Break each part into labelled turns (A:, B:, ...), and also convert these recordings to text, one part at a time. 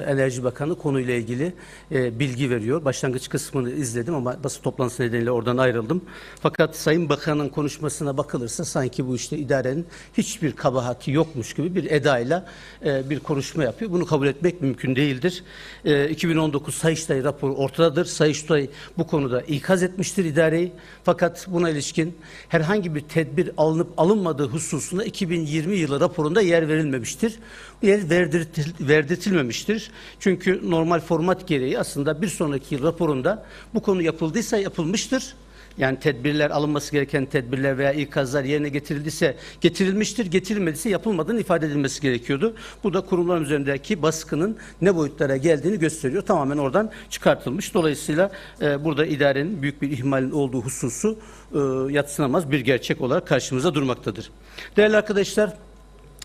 A: Enerji Bakanı konuyla ilgili e, bilgi veriyor. Başlangıç kısmını izledim ama basın toplantısı nedeniyle oradan ayrıldım. Fakat Sayın Bakan'ın konuşmasına bakılırsa sanki bu işte idarenin hiçbir kabahati yokmuş gibi bir edayla e, bir konuşma yapıyor. Bunu kabul etmek mümkün değildir. E, 2019 Sayıştay raporu ortadadır. Sayıştay bu konuda ikaz etmiştir idareyi. Fakat buna ilişkin herhangi bir tedbir alınıp alınmadığı hususunda 2020 yılı raporunda yer verilmemiştir. Yer verdirtil- verdirtilmemiştir. Çünkü normal format gereği aslında bir sonraki raporunda bu konu yapıldıysa yapılmıştır. Yani tedbirler alınması gereken tedbirler veya ikazlar yerine getirildiyse getirilmiştir, getirilmediyse yapılmadığını ifade edilmesi gerekiyordu. Bu da kurumların üzerindeki baskının ne boyutlara geldiğini gösteriyor. Tamamen oradan çıkartılmış. Dolayısıyla e, burada idarenin büyük bir ihmalin olduğu hususu e, yatsınamaz bir gerçek olarak karşımıza durmaktadır. Değerli arkadaşlar,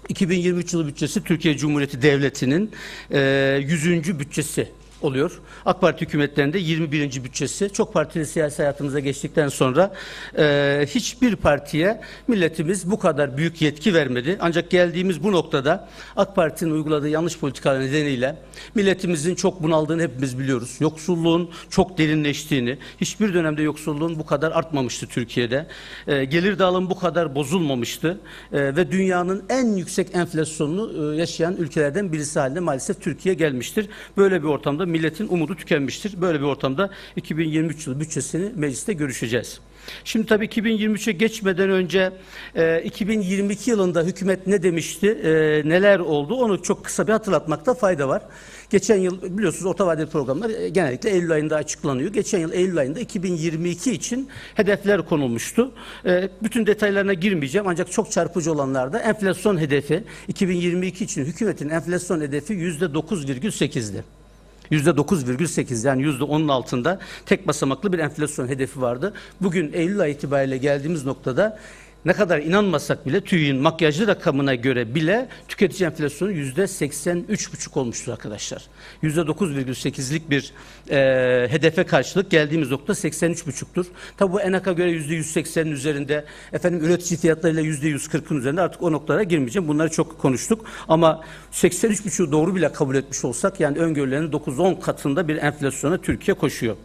A: 2023 yılı bütçesi Türkiye Cumhuriyeti Devleti'nin e, 100. bütçesi oluyor. AK Parti hükümetlerinde 21. bütçesi. Çok partili siyasi hayatımıza geçtikten sonra e, hiçbir partiye milletimiz bu kadar büyük yetki vermedi. Ancak geldiğimiz bu noktada AK Parti'nin uyguladığı yanlış politikalar nedeniyle milletimizin çok bunaldığını hepimiz biliyoruz. Yoksulluğun çok derinleştiğini, hiçbir dönemde yoksulluğun bu kadar artmamıştı Türkiye'de. E, gelir dağılımı bu kadar bozulmamıştı. E, ve dünyanın en yüksek enflasyonunu e, yaşayan ülkelerden birisi haline maalesef Türkiye gelmiştir. Böyle bir ortamda milletin umudu tükenmiştir. Böyle bir ortamda 2023 yılı bütçesini mecliste görüşeceğiz. Şimdi tabii 2023'e geçmeden önce e, 2022 yılında hükümet ne demişti, e, neler oldu onu çok kısa bir hatırlatmakta fayda var. Geçen yıl biliyorsunuz orta vadeli programlar e, genellikle Eylül ayında açıklanıyor. Geçen yıl Eylül ayında 2022 için hedefler konulmuştu. E, bütün detaylarına girmeyeceğim ancak çok çarpıcı olanlarda enflasyon hedefi 2022 için hükümetin enflasyon hedefi %9,8'di. %9,8 yani %10'un altında tek basamaklı bir enflasyon hedefi vardı. Bugün Eylül ayı itibariyle geldiğimiz noktada ne kadar inanmasak bile TÜİ'nin makyajlı rakamına göre bile tüketici enflasyonu %83,5 olmuştur arkadaşlar. %9,8'lik bir e, hedefe karşılık geldiğimiz nokta 83,5'tur. Tabi bu ENAK'a göre %180'in üzerinde, efendim üretici fiyatlarıyla %140'ın üzerinde artık o noktalara girmeyeceğim. Bunları çok konuştuk. Ama 83,5'u doğru bile kabul etmiş olsak yani öngörülerin 9-10 katında bir enflasyona Türkiye koşuyor.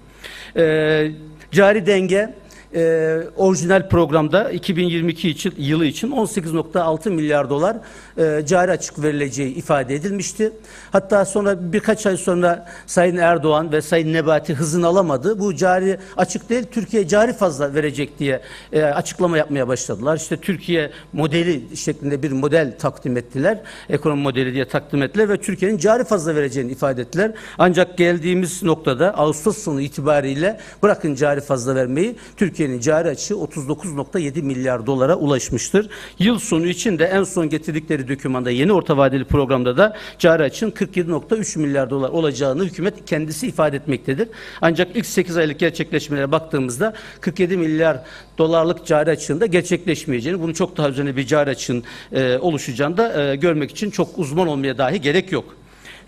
A: E, cari denge e, orijinal programda 2022 için, yılı için 18.6 milyar dolar e, cari açık verileceği ifade edilmişti. Hatta sonra birkaç ay sonra Sayın Erdoğan ve Sayın Nebati hızını alamadı. Bu cari açık değil Türkiye cari fazla verecek diye e, açıklama yapmaya başladılar. İşte Türkiye modeli şeklinde bir model takdim ettiler. Ekonomi modeli diye takdim ettiler ve Türkiye'nin cari fazla vereceğini ifade ettiler. Ancak geldiğimiz noktada Ağustos sonu itibariyle bırakın cari fazla vermeyi Türkiye'nin cari açığı 39.7 milyar dolara ulaşmıştır. Yıl sonu için de en son getirdikleri dokümanda yeni orta vadeli programda da cari açığın 47.3 milyar dolar olacağını hükümet kendisi ifade etmektedir. Ancak ilk 8 aylık gerçekleşmelere baktığımızda 47 milyar dolarlık cari açığında gerçekleşmeyeceğini, bunu çok daha üzerine bir cari açığın e, oluşacağını da e, görmek için çok uzman olmaya dahi gerek yok.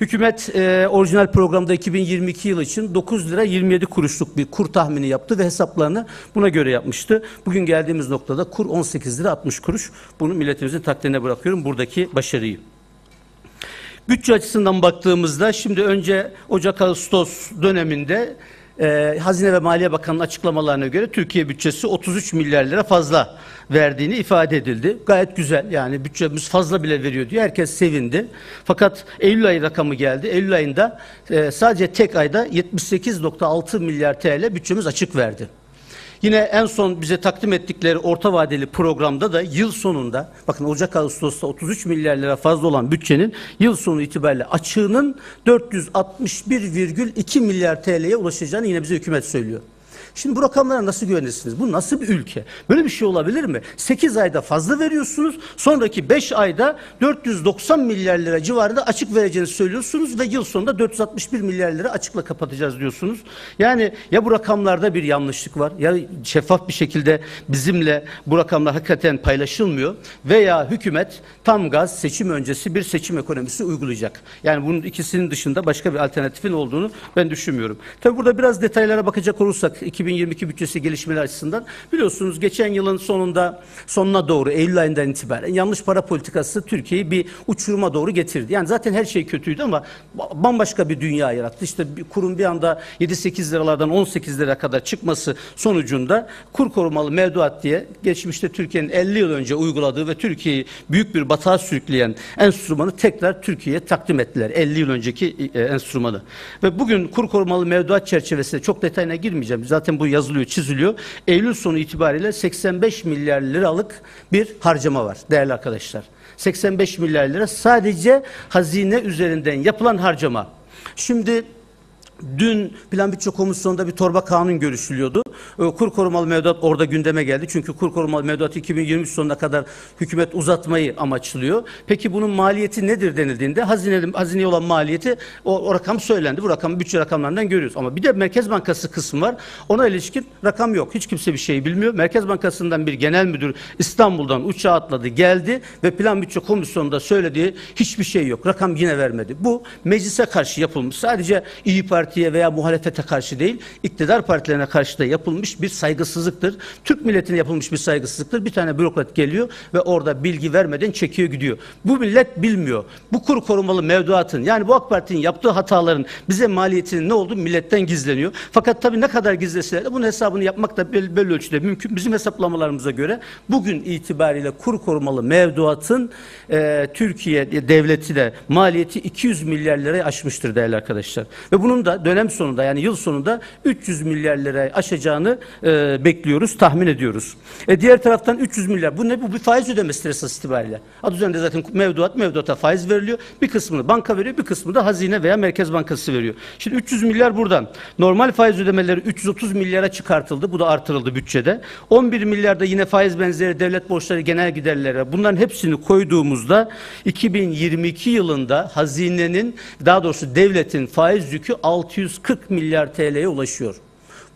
A: Hükümet e, orijinal programda 2022 yılı için 9 lira 27 kuruşluk bir kur tahmini yaptı ve hesaplarını buna göre yapmıştı. Bugün geldiğimiz noktada kur 18 lira 60 kuruş. Bunu milletimizin takdirine bırakıyorum buradaki başarıyı. Bütçe açısından baktığımızda şimdi önce Ocak-Ağustos döneminde e, Hazine ve Maliye Bakanı'nın açıklamalarına göre Türkiye bütçesi 33 milyar lira fazla verdiğini ifade edildi. Gayet güzel yani bütçemiz fazla bile veriyor diyor. Herkes sevindi. Fakat Eylül ayı rakamı geldi. Eylül ayında e, sadece tek ayda 78.6 milyar TL bütçemiz açık verdi. Yine en son bize takdim ettikleri orta vadeli programda da yıl sonunda bakın Ocak Ağustos'ta 33 milyar lira fazla olan bütçenin yıl sonu itibariyle açığının 461,2 milyar TL'ye ulaşacağını yine bize hükümet söylüyor. Şimdi bu rakamlara nasıl güvenirsiniz? Bu nasıl bir ülke? Böyle bir şey olabilir mi? 8 ayda fazla veriyorsunuz. Sonraki 5 ayda 490 milyar lira civarında açık vereceğini söylüyorsunuz ve yıl sonunda 461 milyar lira açıkla kapatacağız diyorsunuz. Yani ya bu rakamlarda bir yanlışlık var ya şeffaf bir şekilde bizimle bu rakamlar hakikaten paylaşılmıyor veya hükümet tam gaz seçim öncesi bir seçim ekonomisi uygulayacak. Yani bunun ikisinin dışında başka bir alternatifin olduğunu ben düşünmüyorum. Tabi burada biraz detaylara bakacak olursak 2022 bütçesi gelişmeler açısından biliyorsunuz geçen yılın sonunda sonuna doğru Eylül ayından itibaren yanlış para politikası Türkiye'yi bir uçuruma doğru getirdi. Yani zaten her şey kötüydü ama ba- bambaşka bir dünya yarattı. İşte bir kurum bir anda 7-8 liralardan 18 lira kadar çıkması sonucunda kur korumalı mevduat diye geçmişte Türkiye'nin 50 yıl önce uyguladığı ve Türkiye'yi büyük bir batağa sürükleyen enstrümanı tekrar Türkiye'ye takdim ettiler. 50 yıl önceki e, enstrümanı. Ve bugün kur korumalı mevduat çerçevesinde çok detayına girmeyeceğim. Zaten bu yazılıyor, çiziliyor. Eylül sonu itibariyle 85 milyar liralık bir harcama var değerli arkadaşlar. 85 milyar lira sadece hazine üzerinden yapılan harcama. Şimdi Dün Plan Bütçe Komisyonu'nda bir torba kanun görüşülüyordu. Ee, Kur korumalı mevduat orada gündeme geldi. Çünkü kur korumalı mevduat 2023 sonuna kadar hükümet uzatmayı amaçlıyor. Peki bunun maliyeti nedir denildiğinde hazine, hazineye olan maliyeti o, o rakam söylendi. Bu rakamı bütçe rakamlarından görüyoruz. Ama bir de Merkez Bankası kısmı var. Ona ilişkin rakam yok. Hiç kimse bir şey bilmiyor. Merkez Bankası'ndan bir genel müdür İstanbul'dan uçağa atladı geldi ve Plan Bütçe Komisyonu'nda söylediği hiçbir şey yok. Rakam yine vermedi. Bu meclise karşı yapılmış. Sadece İyi Parti'ye veya muhalefete karşı değil, iktidar partilerine karşı da yapılmış bir saygısızlıktır. Türk milletine yapılmış bir saygısızlıktır. Bir tane bürokrat geliyor ve orada bilgi vermeden çekiyor gidiyor. Bu millet bilmiyor. Bu kur korumalı mevduatın yani bu AK Parti'nin yaptığı hataların bize maliyetinin ne olduğu milletten gizleniyor. Fakat tabii ne kadar gizleseler de bunun hesabını yapmak da belli, belli ölçüde mümkün. Bizim hesaplamalarımıza göre bugün itibariyle kur korumalı mevduatın e, Türkiye devleti de maliyeti 200 milyar lirayı aşmıştır değerli arkadaşlar. Ve bunun da dönem sonunda yani yıl sonunda 300 milyar lirayı aşacağını e, bekliyoruz, tahmin ediyoruz. E, diğer taraftan 300 milyar. Bu ne? Bu bir faiz ödemesi esas itibariyle. Adı üzerinde zaten mevduat, mevduata faiz veriliyor. Bir kısmını banka veriyor, bir kısmını da hazine veya Merkez Bankası veriyor. Şimdi 300 milyar buradan. Normal faiz ödemeleri 330 milyara çıkartıldı. Bu da artırıldı bütçede. 11 milyarda yine faiz benzeri devlet borçları genel giderlere. Bunların hepsini koyduğumuzda 2022 yılında hazinenin daha doğrusu devletin faiz yükü 640 milyar TL'ye ulaşıyor.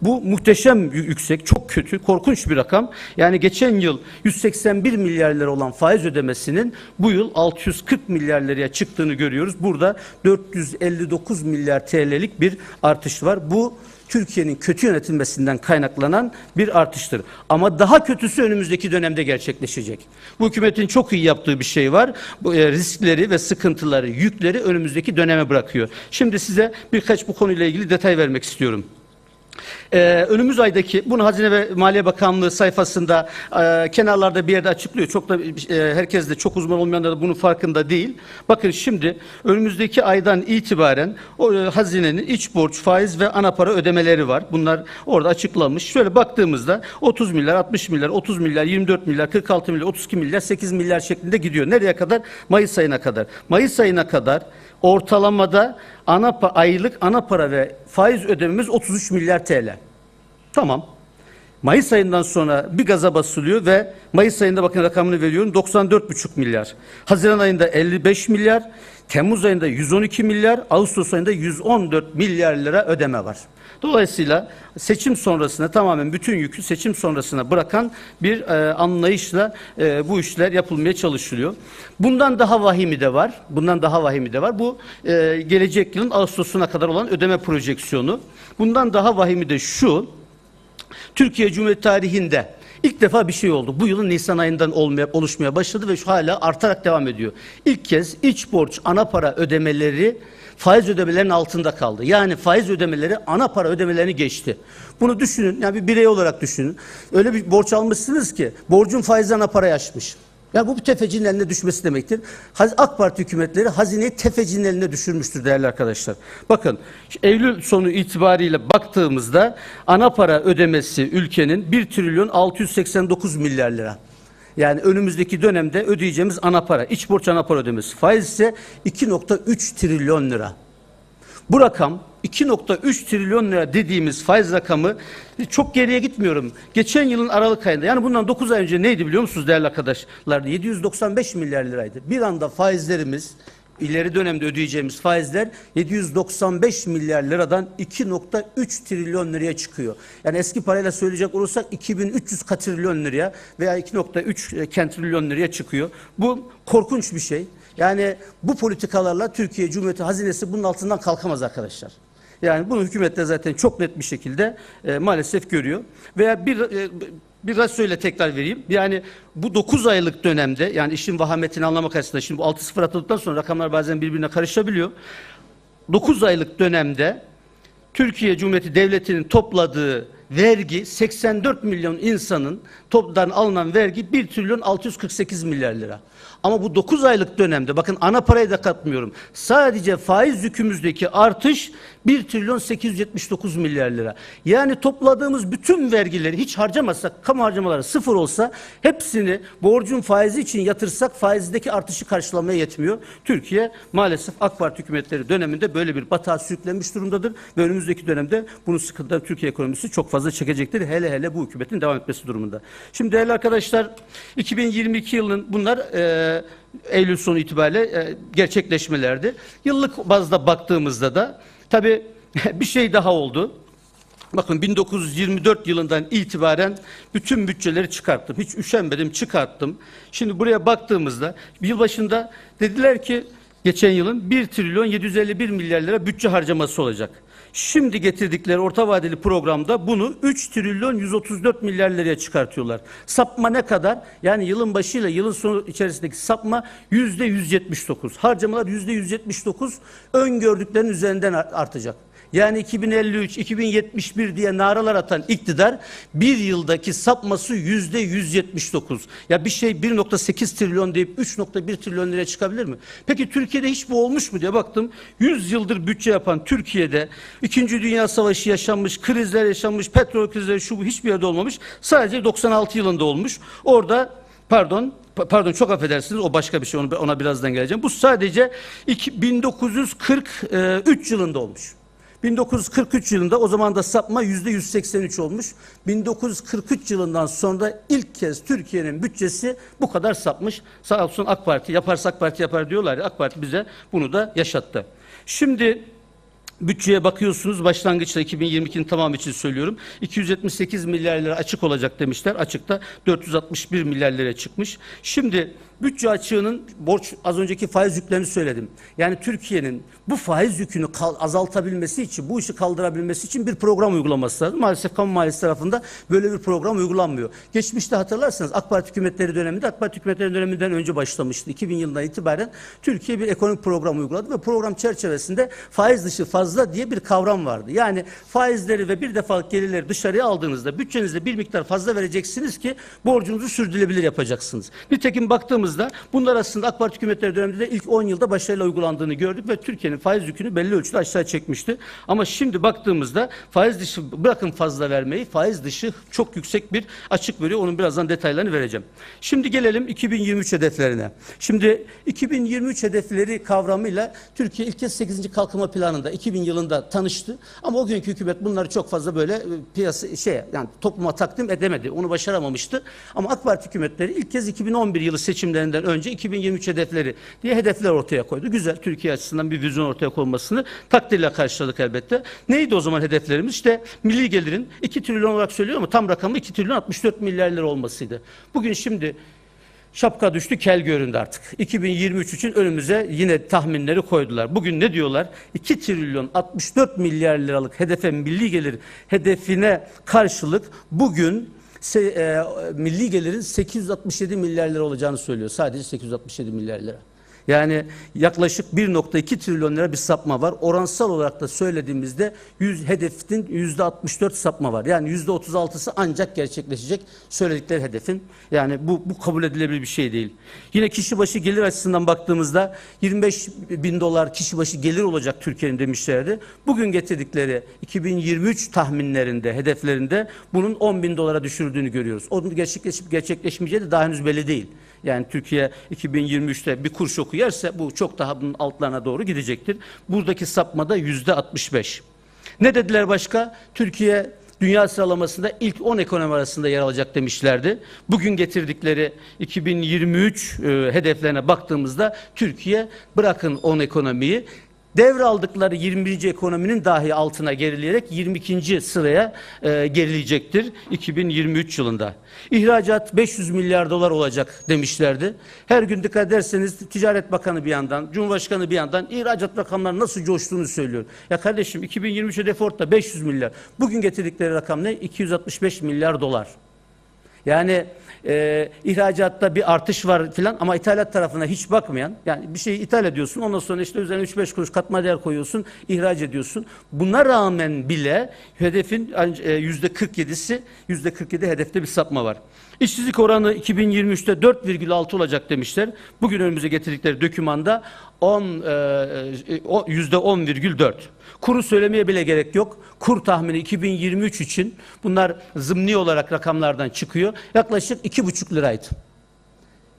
A: Bu muhteşem yü- yüksek, çok kötü, korkunç bir rakam. Yani geçen yıl 181 milyar lira olan faiz ödemesinin bu yıl 640 milyar liraya çıktığını görüyoruz. Burada 459 milyar TL'lik bir artış var. Bu Türkiye'nin kötü yönetilmesinden kaynaklanan bir artıştır. Ama daha kötüsü önümüzdeki dönemde gerçekleşecek. Bu hükümetin çok iyi yaptığı bir şey var. Bu e, riskleri ve sıkıntıları, yükleri önümüzdeki döneme bırakıyor. Şimdi size birkaç bu konuyla ilgili detay vermek istiyorum. Ee, önümüz aydaki bunu Hazine ve Maliye Bakanlığı sayfasında e, kenarlarda bir yerde açıklıyor. Çok da e, herkes de çok uzman olmayanlar da bunun farkında değil. Bakın şimdi önümüzdeki aydan itibaren o e, hazinenin iç borç, faiz ve ana para ödemeleri var. Bunlar orada açıklanmış. Şöyle baktığımızda 30 milyar, 60 milyar, 30 milyar, 24 milyar, 46 milyar, 32 milyar, 8 milyar şeklinde gidiyor. Nereye kadar? Mayıs ayına kadar. Mayıs ayına kadar ortalamada ana aylık ana para ve faiz ödememiz 33 milyar TL. Tamam. Mayıs ayından sonra bir gaza basılıyor ve Mayıs ayında bakın rakamını veriyorum 94,5 milyar. Haziran ayında 55 milyar, Temmuz ayında 112 milyar, Ağustos ayında 114 milyar lira ödeme var. Dolayısıyla seçim sonrasına tamamen bütün yükü seçim sonrasına bırakan bir e, anlayışla e, bu işler yapılmaya çalışılıyor. Bundan daha vahimi de var. Bundan daha vahimi de var. Bu e, gelecek yılın Ağustos'una kadar olan ödeme projeksiyonu. Bundan daha vahimi de şu. Türkiye Cumhuriyeti tarihinde ilk defa bir şey oldu. Bu yılın Nisan ayından olmaya, oluşmaya başladı ve şu hala artarak devam ediyor. İlk kez iç borç ana para ödemeleri faiz ödemelerinin altında kaldı. Yani faiz ödemeleri ana para ödemelerini geçti. Bunu düşünün. Yani bir birey olarak düşünün. Öyle bir borç almışsınız ki borcun faizi ana parayı aşmış. Ya bu tefecinin eline düşmesi demektir. AK Parti hükümetleri hazineyi tefecinin eline düşürmüştür değerli arkadaşlar. Bakın Eylül sonu itibariyle baktığımızda ana para ödemesi ülkenin 1 trilyon 689 milyar lira. Yani önümüzdeki dönemde ödeyeceğimiz ana para, iç borç ana para ödemesi. Faiz ise 2.3 trilyon lira. Bu rakam 2.3 trilyon lira dediğimiz faiz rakamı çok geriye gitmiyorum. Geçen yılın Aralık ayında yani bundan 9 ay önce neydi biliyor musunuz değerli arkadaşlar? 795 milyar liraydı. Bir anda faizlerimiz ileri dönemde ödeyeceğimiz faizler 795 milyar liradan 2.3 trilyon liraya çıkıyor. Yani eski parayla söyleyecek olursak 2300 katrilyon liraya veya 2.3 kentrilyon liraya çıkıyor. Bu korkunç bir şey. Yani bu politikalarla Türkiye Cumhuriyeti hazinesi bunun altından kalkamaz arkadaşlar. Yani bunu hükümet de zaten çok net bir şekilde e, maalesef görüyor. Veya bir e, bir rasyoyla tekrar vereyim. Yani bu 9 aylık dönemde yani işin vahametini anlamak açısından şimdi bu 6-0 atıldıktan sonra rakamlar bazen birbirine karışabiliyor. 9 aylık dönemde Türkiye Cumhuriyeti Devleti'nin topladığı vergi 84 milyon insanın toptan alınan vergi 1 trilyon 648 milyar lira. Ama bu 9 aylık dönemde bakın ana parayı da katmıyorum. Sadece faiz yükümüzdeki artış 1 trilyon 879 milyar lira. Yani topladığımız bütün vergileri hiç harcamazsak, kamu harcamaları sıfır olsa hepsini borcun faizi için yatırsak faizdeki artışı karşılamaya yetmiyor. Türkiye maalesef AK Parti hükümetleri döneminde böyle bir batağa sürüklenmiş durumdadır ve önümüzdeki dönemde bunu sıkıntıdan Türkiye ekonomisi çok fazla çekecektir. Hele hele bu hükümetin devam etmesi durumunda. Şimdi değerli arkadaşlar 2022 yılının bunlar e, Eylül sonu itibariyle e, gerçekleşmelerdi. Yıllık bazda baktığımızda da tabii bir şey daha oldu. Bakın 1924 yılından itibaren bütün bütçeleri çıkarttım. Hiç üşenmedim çıkarttım. Şimdi buraya baktığımızda yılbaşında dediler ki geçen yılın 1 trilyon 751 milyar lira bütçe harcaması olacak. Şimdi getirdikleri orta vadeli programda bunu 3 trilyon 134 milyar liraya çıkartıyorlar. Sapma ne kadar? Yani yılın başıyla yılın sonu içerisindeki sapma yüzde 179. Harcamalar yüzde 179 öngördüklerinin üzerinden artacak. Yani 2053, 2071 diye naralar atan iktidar bir yıldaki sapması yüzde 179. Ya bir şey 1.8 trilyon deyip 3.1 trilyon liraya çıkabilir mi? Peki Türkiye'de hiç bu olmuş mu diye baktım. 100 yıldır bütçe yapan Türkiye'de 2. Dünya Savaşı yaşanmış, krizler yaşanmış, petrol krizleri şu bu hiçbir yerde olmamış. Sadece 96 yılında olmuş. Orada pardon pardon çok affedersiniz o başka bir şey ona birazdan geleceğim. Bu sadece iki, 1943 yılında olmuş. 1943 yılında o zaman da sapma yüzde 183 olmuş. 1943 yılından sonra ilk kez Türkiye'nin bütçesi bu kadar sapmış. Sağ olsun AK Parti yaparsa AK Parti yapar diyorlar ya AK Parti bize bunu da yaşattı. Şimdi Bütçeye bakıyorsunuz başlangıçta 2022'nin tamamı için söylüyorum. 278 milyar lira açık olacak demişler. Açıkta 461 milyar lira çıkmış. Şimdi bütçe açığının borç az önceki faiz yüklerini söyledim. Yani Türkiye'nin bu faiz yükünü azaltabilmesi için, bu işi kaldırabilmesi için bir program uygulaması lazım. Maalesef kamu maliyesi tarafında böyle bir program uygulanmıyor. Geçmişte hatırlarsanız AK Parti hükümetleri döneminde, AK Parti hükümetleri döneminden önce başlamıştı. 2000 yılından itibaren Türkiye bir ekonomik program uyguladı ve program çerçevesinde faiz dışı fazla diye bir kavram vardı. Yani faizleri ve bir defalık gelirleri dışarıya aldığınızda bütçenizde bir miktar fazla vereceksiniz ki borcunuzu sürdürülebilir yapacaksınız. Nitekim baktığımız baktığımızda bunlar aslında AK Parti hükümetleri döneminde de ilk 10 yılda başarıyla uygulandığını gördük ve Türkiye'nin faiz yükünü belli ölçüde aşağı çekmişti. Ama şimdi baktığımızda faiz dışı bırakın fazla vermeyi faiz dışı çok yüksek bir açık veriyor. Onun birazdan detaylarını vereceğim. Şimdi gelelim 2023 hedeflerine. Şimdi 2023 hedefleri kavramıyla Türkiye ilk kez 8. kalkınma planında 2000 yılında tanıştı. Ama o günkü hükümet bunları çok fazla böyle e, piyasa şey yani topluma takdim edemedi. Onu başaramamıştı. Ama AK Parti hükümetleri ilk kez 2011 yılı seçimlerinde seçimlerinden önce 2023 hedefleri diye hedefler ortaya koydu. Güzel Türkiye açısından bir vizyon ortaya konmasını takdirle karşıladık elbette. Neydi o zaman hedeflerimiz? İşte milli gelirin 2 trilyon olarak söylüyor ama tam rakamı 2 trilyon 64 milyar lira olmasıydı. Bugün şimdi Şapka düştü kel göründü artık. 2023 için önümüze yine tahminleri koydular. Bugün ne diyorlar? 2 trilyon 64 milyar liralık hedefe milli gelir hedefine karşılık bugün se, e, milli gelirin 867 milyar lira olacağını söylüyor. Sadece 867 milyar lira. Yani yaklaşık 1.2 trilyon lira bir sapma var. Oransal olarak da söylediğimizde 100 hedefin %64 sapma var. Yani %36'sı ancak gerçekleşecek söyledikleri hedefin. Yani bu, bu kabul edilebilir bir şey değil. Yine kişi başı gelir açısından baktığımızda 25 bin dolar kişi başı gelir olacak Türkiye'nin demişlerdi. Bugün getirdikleri 2023 tahminlerinde, hedeflerinde bunun 10 bin dolara düşürüldüğünü görüyoruz. Onun gerçekleşip gerçekleşmeyeceği de daha henüz belli değil. Yani Türkiye 2023'te bir kur şoku yerse bu çok daha bunun altlarına doğru gidecektir. Buradaki sapmada yüzde 65. Ne dediler başka? Türkiye dünya sıralamasında ilk 10 ekonomi arasında yer alacak demişlerdi. Bugün getirdikleri 2023 e, hedeflerine baktığımızda Türkiye bırakın 10 ekonomiyi Devraldıkları 21. ekonominin dahi altına gerileyerek 22. sıraya e, gerileyecektir 2023 yılında. İhracat 500 milyar dolar olacak demişlerdi. Her gün dikkat ederseniz Ticaret Bakanı bir yandan, Cumhurbaşkanı bir yandan ihracat rakamları nasıl coştuğunu söylüyor. Ya kardeşim 2023 hedef orta 500 milyar. Bugün getirdikleri rakam ne? 265 milyar dolar. Yani e, ihracatta bir artış var filan ama ithalat tarafına hiç bakmayan yani bir şeyi ithal ediyorsun ondan sonra işte üzerine 3-5 kuruş katma değer koyuyorsun ihraç ediyorsun. Buna rağmen bile hedefin e, yüzde 47'si yüzde 47 hedefte bir sapma var. İşsizlik oranı 2023'te 4,6 olacak demişler. Bugün önümüze getirdikleri dokümanda 10 e, o- yüzde 10,4. Kuru söylemeye bile gerek yok. Kur tahmini 2023 için bunlar zımni olarak rakamlardan çıkıyor. Yaklaşık 2,5 liraydı.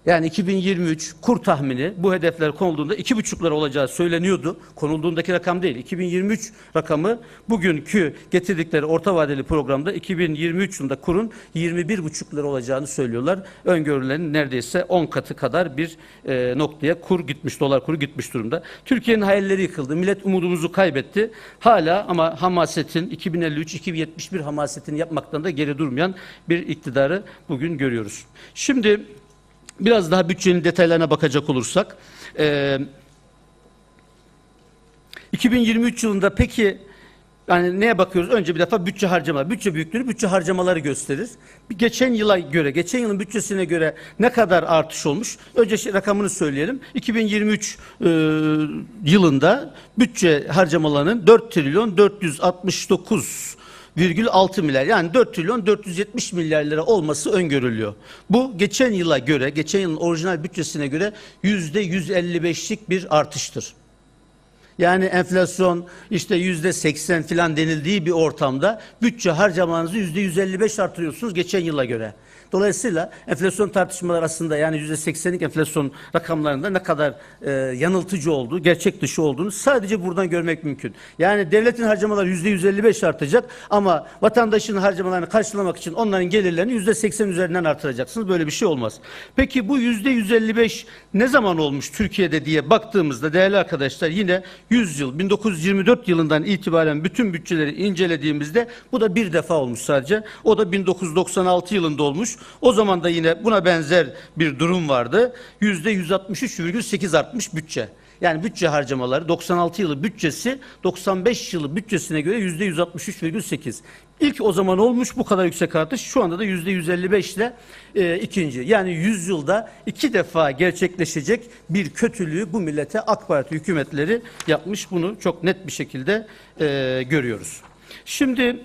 A: Yani 2023 kur tahmini bu hedefler konulduğunda 2,5 lira olacağı söyleniyordu. Konulduğundaki rakam değil. 2023 rakamı bugünkü getirdikleri orta vadeli programda 2023 yılında kurun 21,5 lira olacağını söylüyorlar. Öngörülerin neredeyse 10 katı kadar bir e, noktaya kur gitmiş, dolar kuru gitmiş durumda. Türkiye'nin hayalleri yıkıldı. Millet umudumuzu kaybetti. Hala ama hamasetin 2053-2071 hamasetini yapmaktan da geri durmayan bir iktidarı bugün görüyoruz. Şimdi Biraz daha bütçenin detaylarına bakacak olursak, e, 2023 yılında peki yani neye bakıyoruz? Önce bir defa bütçe harcama. Bütçe büyüklüğünü bütçe harcamaları gösterir. Bir geçen yıla göre, geçen yılın bütçesine göre ne kadar artış olmuş? Önce şey- rakamını söyleyelim. 2023 e, yılında bütçe harcamalarının 4 trilyon 469 virgül 6 milyar yani 4 trilyon 470 milyar lira olması öngörülüyor. Bu geçen yıla göre, geçen yılın orijinal bütçesine göre yüzde 155'lik bir artıştır. Yani enflasyon işte yüzde 80 filan denildiği bir ortamda bütçe harcamalarınızı yüzde 155 artırıyorsunuz geçen yıla göre. Dolayısıyla enflasyon tartışmaları aslında yani yüzde 80'lik enflasyon rakamlarında ne kadar e, yanıltıcı olduğu, gerçek dışı olduğunu sadece buradan görmek mümkün. Yani devletin harcamaları yüzde 155 artacak ama vatandaşın harcamalarını karşılamak için onların gelirlerini yüzde 80 üzerinden artıracaksınız. Böyle bir şey olmaz. Peki bu yüzde 155 ne zaman olmuş Türkiye'de diye baktığımızda değerli arkadaşlar yine 100 yıl 1924 yılından itibaren bütün bütçeleri incelediğimizde bu da bir defa olmuş sadece. O da 1996 yılında olmuş. O zaman da yine buna benzer bir durum vardı. Yüzde 163,8 artmış bütçe. Yani bütçe harcamaları 96 yılı bütçesi 95 yılı bütçesine göre yüzde 163,8. İlk o zaman olmuş bu kadar yüksek artış. Şu anda da yüzde 155 ile e, ikinci. Yani 100 yılda iki defa gerçekleşecek bir kötülüğü bu millete AK Parti hükümetleri yapmış. Bunu çok net bir şekilde e, görüyoruz. Şimdi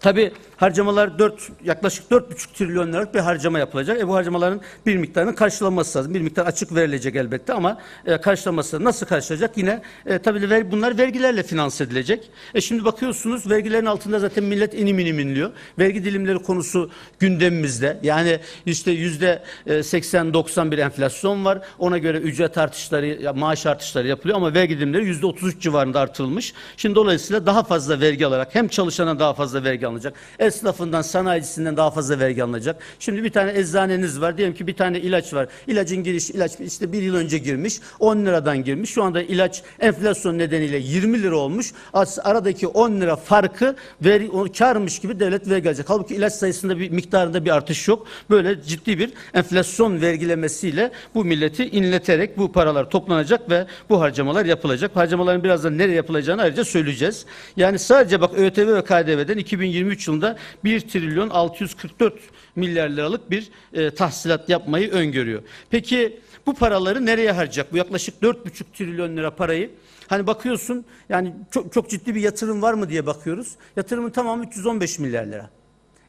A: Tabi harcamalar 4 yaklaşık 4,5 trilyon liralık bir harcama yapılacak. E bu harcamaların bir miktarının karşılanması lazım. Bir miktar açık verilecek elbette ama e, karşılaması nasıl karşılayacak? Yine e, tabii ver, bunlar vergilerle finanse edilecek. E şimdi bakıyorsunuz vergilerin altında zaten millet inim inim inliyor. Vergi dilimleri konusu gündemimizde. Yani işte yüzde 80-90 bir enflasyon var. Ona göre ücret artışları, maaş artışları yapılıyor ama vergi dilimleri yüzde 33 civarında artırılmış. Şimdi dolayısıyla daha fazla vergi alarak hem çalışana daha fazla vergi alınacak. Esnafından, sanayicisinden daha fazla vergi alınacak. Şimdi bir tane eczaneniz var. Diyelim ki bir tane ilaç var. İlacın giriş ilaç işte bir yıl önce girmiş. 10 liradan girmiş. Şu anda ilaç enflasyon nedeniyle 20 lira olmuş. Aradaki 10 lira farkı veri, o karmış gibi devlet vergi alacak. Halbuki ilaç sayısında bir miktarında bir artış yok. Böyle ciddi bir enflasyon vergilemesiyle bu milleti inleterek bu paralar toplanacak ve bu harcamalar yapılacak. Harcamaların birazdan nereye yapılacağını ayrıca söyleyeceğiz. Yani sadece bak ÖTV ve KDV'den 2023 yılında 1 trilyon 644 milyar liralık bir e, tahsilat yapmayı öngörüyor. Peki bu paraları nereye harcayacak? Bu yaklaşık 4,5 trilyon lira parayı Hani bakıyorsun yani çok, çok ciddi bir yatırım var mı diye bakıyoruz. Yatırımın tamamı 315 milyar lira.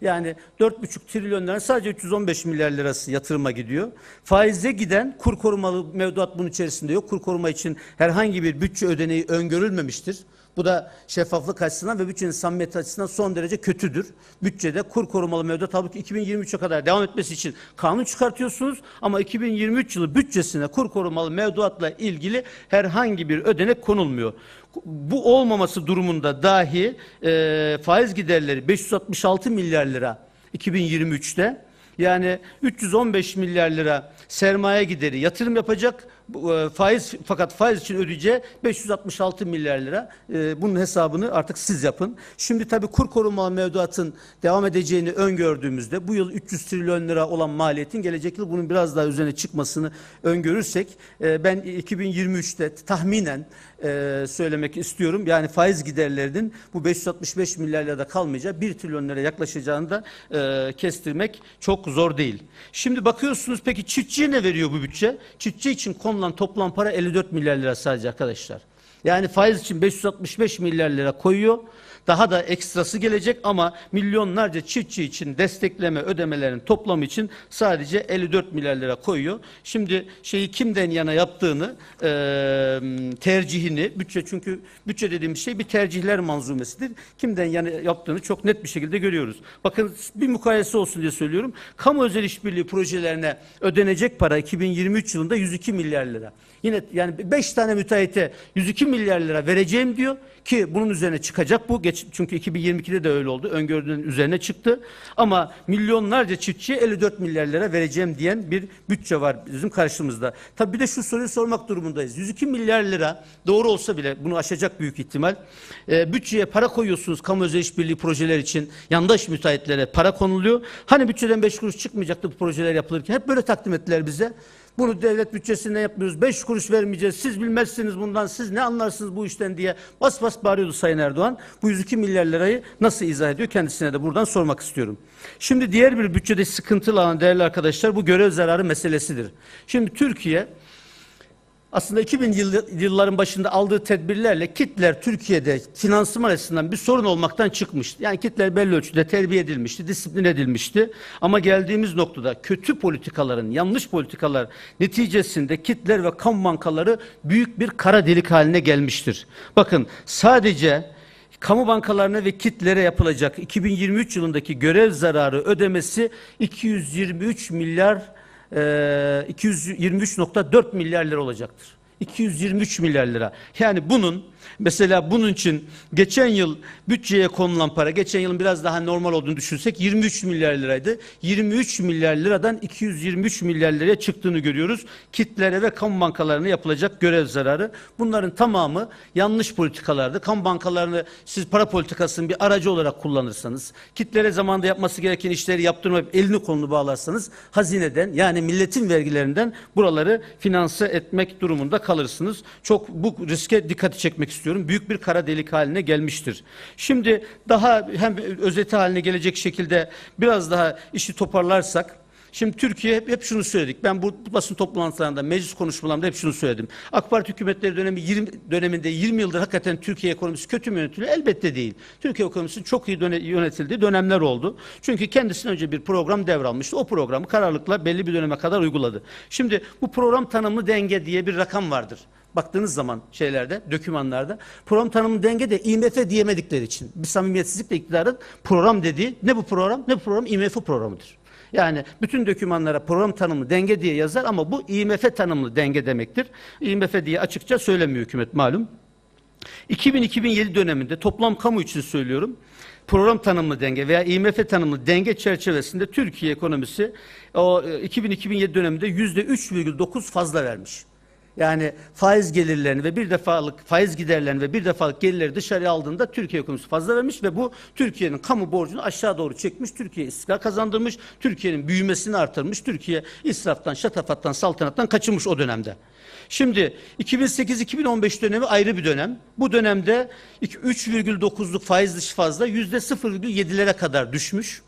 A: Yani 4,5 trilyon lira sadece 315 milyar lirası yatırıma gidiyor. Faize giden kur korumalı mevduat bunun içerisinde yok. Kur koruma için herhangi bir bütçe ödeneği öngörülmemiştir. Bu da şeffaflık açısından ve bütçenin samimiyeti açısından son derece kötüdür. Bütçede kur korumalı mevduat halbuki 2023'e kadar devam etmesi için kanun çıkartıyorsunuz ama 2023 yılı bütçesine kur korumalı mevduatla ilgili herhangi bir ödenek konulmuyor. Bu olmaması durumunda dahi e, faiz giderleri 566 milyar lira 2023'te yani 315 milyar lira sermaye gideri yatırım yapacak. E, faiz fakat faiz için ödeyeceği 566 milyar lira. E, bunun hesabını artık siz yapın. Şimdi tabii kur korumalı mevduatın devam edeceğini öngördüğümüzde bu yıl 300 trilyon lira olan maliyetin gelecek yıl bunun biraz daha üzerine çıkmasını öngörürsek e, ben 2023'te tahminen söylemek istiyorum. Yani faiz giderlerinin bu 565 milyar lirada kalmayacağı 1 trilyon lira yaklaşacağını da kestirmek çok zor değil. Şimdi bakıyorsunuz peki çiftçiye ne veriyor bu bütçe? Çiftçi için konulan toplam para 54 milyar lira sadece arkadaşlar. Yani faiz için 565 milyar lira koyuyor. Daha da ekstrası gelecek ama milyonlarca çiftçi için destekleme ödemelerin toplamı için sadece 54 milyar lira koyuyor. Şimdi şeyi kimden yana yaptığını e, tercihini bütçe çünkü bütçe dediğimiz şey bir tercihler manzumesidir. Kimden yana yaptığını çok net bir şekilde görüyoruz. Bakın bir mukayese olsun diye söylüyorum. Kamu özel işbirliği projelerine ödenecek para 2023 yılında 102 milyar lira. Yine yani 5 tane müteahhite 102 milyar lira vereceğim diyor ki bunun üzerine çıkacak bu. Geç, çünkü 2022'de de öyle oldu. Öngördüğünün üzerine çıktı. Ama milyonlarca çiftçiye 54 milyar lira vereceğim diyen bir bütçe var bizim karşımızda. Tabii bir de şu soruyu sormak durumundayız. 102 milyar lira doğru olsa bile bunu aşacak büyük ihtimal. Ee, bütçeye para koyuyorsunuz kamu özel işbirliği projeler için. Yandaş müteahhitlere para konuluyor. Hani bütçeden 5 kuruş çıkmayacaktı bu projeler yapılırken. Hep böyle takdim ettiler bize. Bunu devlet bütçesinden yapmıyoruz. Beş kuruş vermeyeceğiz. Siz bilmezsiniz bundan. Siz ne anlarsınız bu işten diye bas bas bağırıyordu Sayın Erdoğan. Bu 102 milyar lirayı nasıl izah ediyor? Kendisine de buradan sormak istiyorum. Şimdi diğer bir bütçede sıkıntılı olan değerli arkadaşlar bu görev zararı meselesidir. Şimdi Türkiye aslında 2000 yıl- yılların başında aldığı tedbirlerle kitler Türkiye'de finansman açısından bir sorun olmaktan çıkmıştı. Yani kitler belli ölçüde terbiye edilmişti, disiplin edilmişti. Ama geldiğimiz noktada kötü politikaların, yanlış politikalar neticesinde kitler ve kamu bankaları büyük bir kara delik haline gelmiştir. Bakın sadece kamu bankalarına ve kitlere yapılacak 2023 yılındaki görev zararı ödemesi 223 milyar 223.4 milyar lira olacaktır. 223 milyar lira. Yani bunun mesela bunun için geçen yıl bütçeye konulan para geçen yılın biraz daha normal olduğunu düşünsek 23 milyar liraydı. 23 milyar liradan 223 milyar liraya çıktığını görüyoruz. Kitlere ve kamu bankalarına yapılacak görev zararı. Bunların tamamı yanlış politikalardı. Kamu bankalarını siz para politikasının bir aracı olarak kullanırsanız, kitlere zamanda yapması gereken işleri yaptırmayıp elini kolunu bağlarsanız hazineden yani milletin vergilerinden buraları finanse etmek durumunda kalırsınız. Çok bu riske dikkati çekmek istiyorum. Büyük bir kara delik haline gelmiştir. Şimdi daha hem özeti haline gelecek şekilde biraz daha işi toparlarsak Şimdi Türkiye hep, hep şunu söyledik. Ben bu basın toplantılarında, meclis konuşmalarımda hep şunu söyledim. AK Parti hükümetleri dönemi 20 döneminde 20 yıldır hakikaten Türkiye ekonomisi kötü mü yönetiliyor? Elbette değil. Türkiye ekonomisi çok iyi döne- yönetildiği dönemler oldu. Çünkü kendisinden önce bir program devralmıştı. O programı kararlılıkla belli bir döneme kadar uyguladı. Şimdi bu program tanımlı denge diye bir rakam vardır. Baktığınız zaman şeylerde, dokümanlarda program tanımlı denge de IMF diyemedikleri için bir samimiyetsizlikle iktidarın program dediği ne bu program ne bu program IMF programıdır. Yani bütün dokümanlara program tanımlı denge diye yazar ama bu IMF tanımlı denge demektir. IMF diye açıkça söylemiyor hükümet malum. 2000-2007 döneminde toplam kamu için söylüyorum. Program tanımlı denge veya IMF tanımlı denge çerçevesinde Türkiye ekonomisi o e, 2000-2007 döneminde %3,9 fazla vermiş. Yani faiz gelirlerini ve bir defalık faiz giderlerini ve bir defalık gelirleri dışarıya aldığında Türkiye ekonomisi fazla vermiş ve bu Türkiye'nin kamu borcunu aşağı doğru çekmiş, Türkiye istikrar kazandırmış, Türkiye'nin büyümesini artırmış, Türkiye israftan, şatafattan, saltanattan kaçınmış o dönemde. Şimdi 2008-2015 dönemi ayrı bir dönem. Bu dönemde 3,9'luk faiz dışı fazla %0,7'lere kadar düşmüş.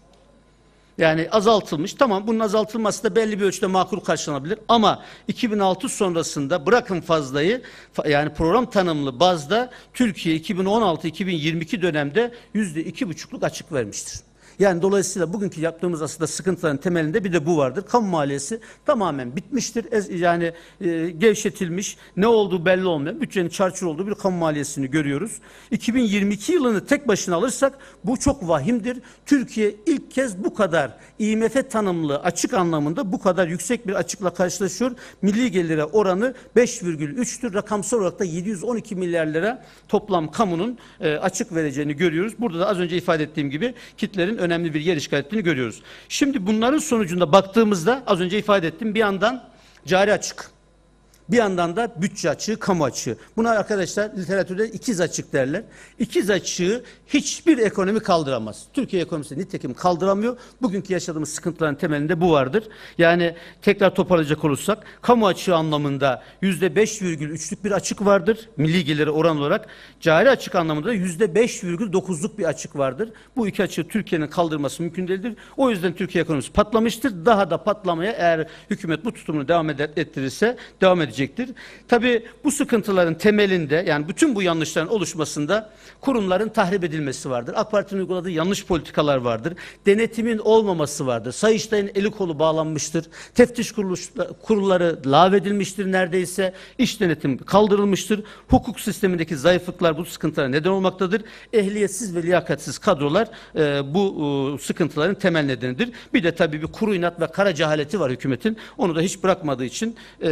A: Yani azaltılmış. Tamam bunun azaltılması da belli bir ölçüde makul karşılanabilir. Ama 2006 sonrasında bırakın fazlayı fa- yani program tanımlı bazda Türkiye 2016-2022 dönemde yüzde iki buçukluk açık vermiştir. Yani dolayısıyla bugünkü yaptığımız aslında sıkıntıların temelinde bir de bu vardır. Kamu maliyesi tamamen bitmiştir. Ez- Yani e, gevşetilmiş, ne olduğu belli olmayan, bütçenin çarçur olduğu bir kamu maliyesini görüyoruz. 2022 yılını tek başına alırsak bu çok vahimdir. Türkiye ilk kez bu kadar IMF tanımlı açık anlamında bu kadar yüksek bir açıkla karşılaşıyor. Milli gelire oranı 5,3'tür. Rakamsal olarak da 712 milyar lira toplam kamunun e, açık vereceğini görüyoruz. Burada da az önce ifade ettiğim gibi kitlerin önemli bir yer işgal ettiğini görüyoruz. Şimdi bunların sonucunda baktığımızda az önce ifade ettim bir yandan cari açık. Bir yandan da bütçe açığı, kamu açığı. Buna arkadaşlar literatürde ikiz açık derler. İkiz açığı hiçbir ekonomi kaldıramaz. Türkiye ekonomisi nitekim kaldıramıyor. Bugünkü yaşadığımız sıkıntıların temelinde bu vardır. Yani tekrar toparlayacak olursak kamu açığı anlamında %5,3'lük bir açık vardır. Milli geliri oran olarak. Cari açık anlamında %5,9'luk bir açık vardır. Bu iki açığı Türkiye'nin kaldırması mümkün değildir. O yüzden Türkiye ekonomisi patlamıştır. Daha da patlamaya eğer hükümet bu tutumunu devam ettirirse devam edecektir. Tabii bu sıkıntıların temelinde yani bütün bu yanlışların oluşmasında kurumların tahrip edilmesi vardır. AK Parti'nin uyguladığı yanlış politikalar vardır. Denetimin olmaması vardır. Sayıştay'ın eli kolu bağlanmıştır. Teftiş kurulları lağvedilmiştir neredeyse. İş denetim kaldırılmıştır. Hukuk sistemindeki zayıflıklar bu sıkıntılara neden olmaktadır. Ehliyetsiz ve liyakatsiz kadrolar e, bu e, sıkıntıların temel nedenidir. Bir de tabii bir kuru inat ve kara cehaleti var hükümetin. Onu da hiç bırakmadığı için e,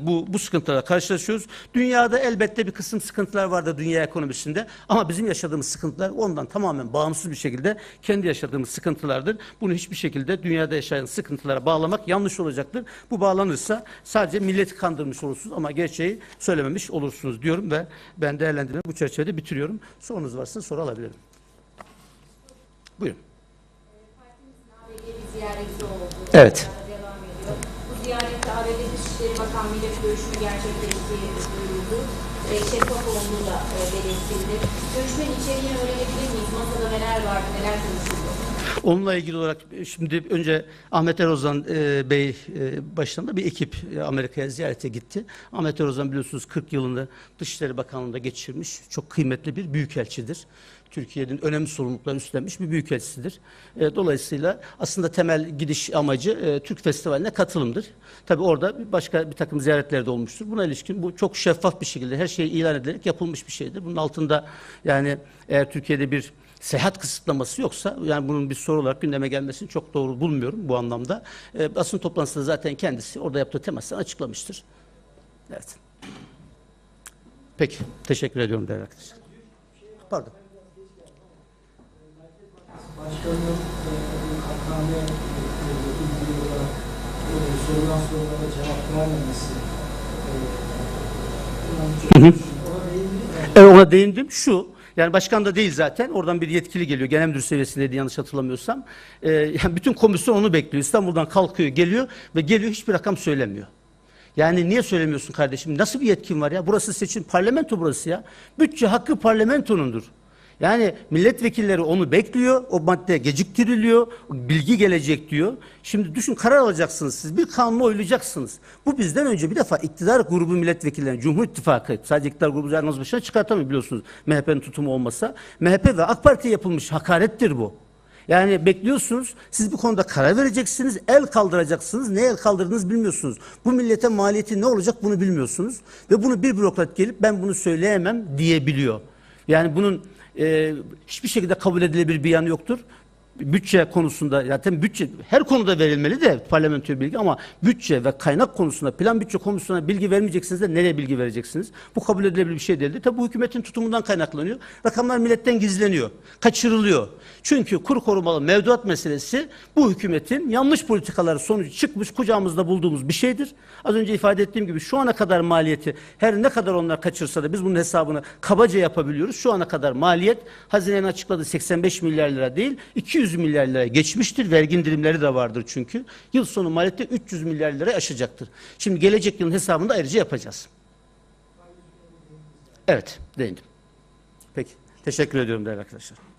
A: bu, bu sıkıntılarla karşılaşıyoruz. Dünyada elbette bir kısım sıkıntılar vardı dünya ekonomisinde ama bizim yaşadığımız sıkıntılar ondan tamamen bağımsız bir şekilde kendi yaşadığımız sıkıntılardır. Bunu hiçbir şekilde dünyada yaşayan sıkıntılara bağlamak yanlış olacaktır. Bu bağlanırsa sadece milleti kandırmış olursunuz ama gerçeği söylememiş olursunuz diyorum ve ben değerlendirme bu çerçevede bitiriyorum. Sorunuz varsa soru alabilirim. Buyurun. Evet.
B: Ziyarette ABD Dışişleri Bakanlığı ile görüşme gerçekleştiği duyuruldu. E, şeffaf olduğu da e, belirtildi. Görüşmenin içeriğini öğrenebilir miyiz? Masada neler vardı, neler konuşuldu?
A: Onunla ilgili olarak e, şimdi önce Ahmet Erozan e, Bey e, başlarında bir ekip e, Amerika'ya ziyarete gitti. Ahmet Erozan biliyorsunuz 40 yılını Dışişleri Bakanlığı'nda geçirmiş. Çok kıymetli bir büyükelçidir. Türkiye'nin önemli sorumluluklarını üstlenmiş bir büyükelçisidir. E, dolayısıyla aslında temel gidiş amacı e, Türk Festivali'ne katılımdır. Tabii orada başka bir takım ziyaretler de olmuştur. Buna ilişkin bu çok şeffaf bir şekilde her şey ilan edilerek yapılmış bir şeydir. Bunun altında yani eğer Türkiye'de bir seyahat kısıtlaması yoksa yani bunun bir soru olarak gündeme gelmesini çok doğru bulmuyorum bu anlamda. E, basın toplantısında zaten kendisi orada yaptığı temasını açıklamıştır. Evet. Peki. Teşekkür ediyorum değerli arkadaşlar. Pardon.
C: Başkanının e, hakkame ilgili olarak e, sorulan sorulara cevap vermemesi e, değindiniz mi?
A: Evet ona değindim. Şu yani başkan da değil zaten. Oradan bir yetkili geliyor. Genel müdür seviyesindeydi yanlış hatırlamıyorsam. Ee, yani bütün komisyon onu bekliyor. İstanbul'dan kalkıyor, geliyor ve geliyor hiçbir rakam söylemiyor. Yani niye söylemiyorsun kardeşim? Nasıl bir yetkin var ya? Burası seçim parlamento burası ya. Bütçe hakkı parlamentonundur. Yani milletvekilleri onu bekliyor. O madde geciktiriliyor. Bilgi gelecek diyor. Şimdi düşün karar alacaksınız siz. Bir kanunu oylayacaksınız. Bu bizden önce bir defa iktidar grubu milletvekilleri, Cumhur İttifakı, sadece iktidar grubu yalnız başına çıkartamıyor biliyorsunuz. MHP'nin tutumu olmasa. MHP ve AK Parti'ye yapılmış hakarettir bu. Yani bekliyorsunuz, siz bu konuda karar vereceksiniz, el kaldıracaksınız. Ne el kaldırdığınızı bilmiyorsunuz. Bu millete maliyeti ne olacak bunu bilmiyorsunuz. Ve bunu bir bürokrat gelip ben bunu söyleyemem diyebiliyor. Yani bunun e, hiçbir şekilde kabul edilebilir bir yanı yoktur. Bütçe konusunda zaten bütçe her konuda verilmeli de parlamentoya bilgi ama bütçe ve kaynak konusunda plan bütçe konusunda bilgi vermeyeceksiniz de nereye bilgi vereceksiniz? Bu kabul edilebilir bir şey değildir. Tabi bu hükümetin tutumundan kaynaklanıyor. Rakamlar milletten gizleniyor, kaçırılıyor. Çünkü kur korumalı mevduat meselesi bu hükümetin yanlış politikaları sonucu çıkmış kucağımızda bulduğumuz bir şeydir. Az önce ifade ettiğim gibi şu ana kadar maliyeti her ne kadar onlar kaçırsa da biz bunun hesabını kabaca yapabiliyoruz. Şu ana kadar maliyet hazinenin açıkladığı 85 milyar lira değil 200 milyar lira geçmiştir. Vergi indirimleri de vardır çünkü. Yıl sonu maliyette 300 milyar lira aşacaktır. Şimdi gelecek yılın hesabını da ayrıca yapacağız. Evet, değindim. Peki. Teşekkür ediyorum değerli arkadaşlar.